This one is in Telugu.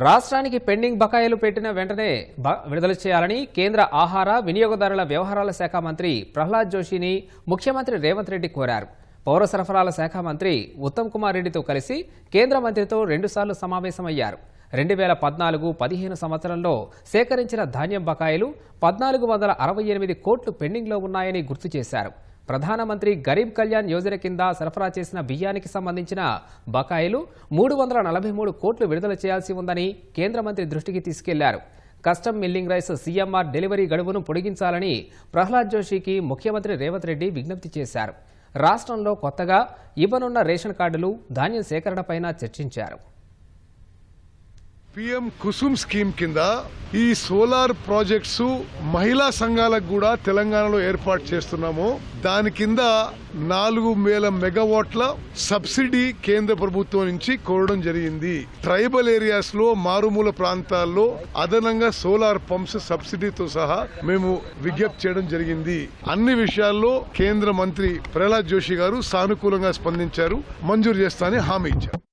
రాష్ట్రానికి పెండింగ్ బకాయిలు పెట్టిన వెంటనే బ- విడుదల చేయాలని కేంద్ర ఆహార వినియోగదారుల వ్యవహారాల శాఖ మంత్రి ప్రహ్లాద్ జోషిని ముఖ్యమంత్రి రేవంత్ రెడ్డి కోరారు. పౌర సరఫరాల శాఖ మంత్రి ఉత్తమ్ కుమార్ రెడ్డితో కలిసి కేంద్ర మంత్రితో రెండుసార్లు సమావేశమయ్యారు. రెండు వేల పద్నాలుగు పదిహేను సంవత్సరంలో సేకరించిన ధాన్యం బకాయిలు పద్నాలుగు వందల అరవై ఎనిమిది కోట్లు పెండింగ్లో ఉన్నాయని గుర్తు చేశారు. ప్రధానమంత్రి గరీబ్ కళ్యాణ్ యోజన కింద సరఫరా చేసిన బియ్యానికి సంబంధించిన బకాయిలు మూడు వందల నలభై మూడు కోట్లు విడుదల చేయాల్సి ఉందని కేంద్ర మంత్రి దృష్టికి తీసుకెళ్ళారు. Custom milling rice CMR delivery గడువును పొడిగించాలని ప్రహ్లాద్ జోషికి ముఖ్యమంత్రి రేవంత్ రెడ్డి విజ్ఞప్తి చేశారు. రాష్ట్రంలో కొత్తగా ఇవ్వనున్న రేషన్ కార్డులు ధాన్యం సేకరణపైన చర్చించారు. పిఎం కుసుమ్ స్కీమ్ కింద ఈ సోలార్ ప్రాజెక్ట్స్ మహిళా సంఘాలకు కూడా తెలంగాణలో ఏర్పాటు చేస్తున్నాము. దాని కింద నాలుగు వేల మెగావాట్ల సబ్సిడీ కేంద్ర ప్రభుత్వం నుంచి కోరడం జరిగింది. ట్రైబల్ ఏరియాస్లో మారుమూల ప్రాంతాల్లో అదనంగా సోలార్ పంప్స్ సబ్సిడీతో సహా మేము విజ్ఞప్తి చేయడం జరిగింది. అన్ని విషయాల్లో కేంద్ర మంత్రి ప్రహ్లాద్ జోషి గారు సానుకూలంగా స్పందించారు. మంజూరు చేస్తానని హామీ ఇచ్చారు.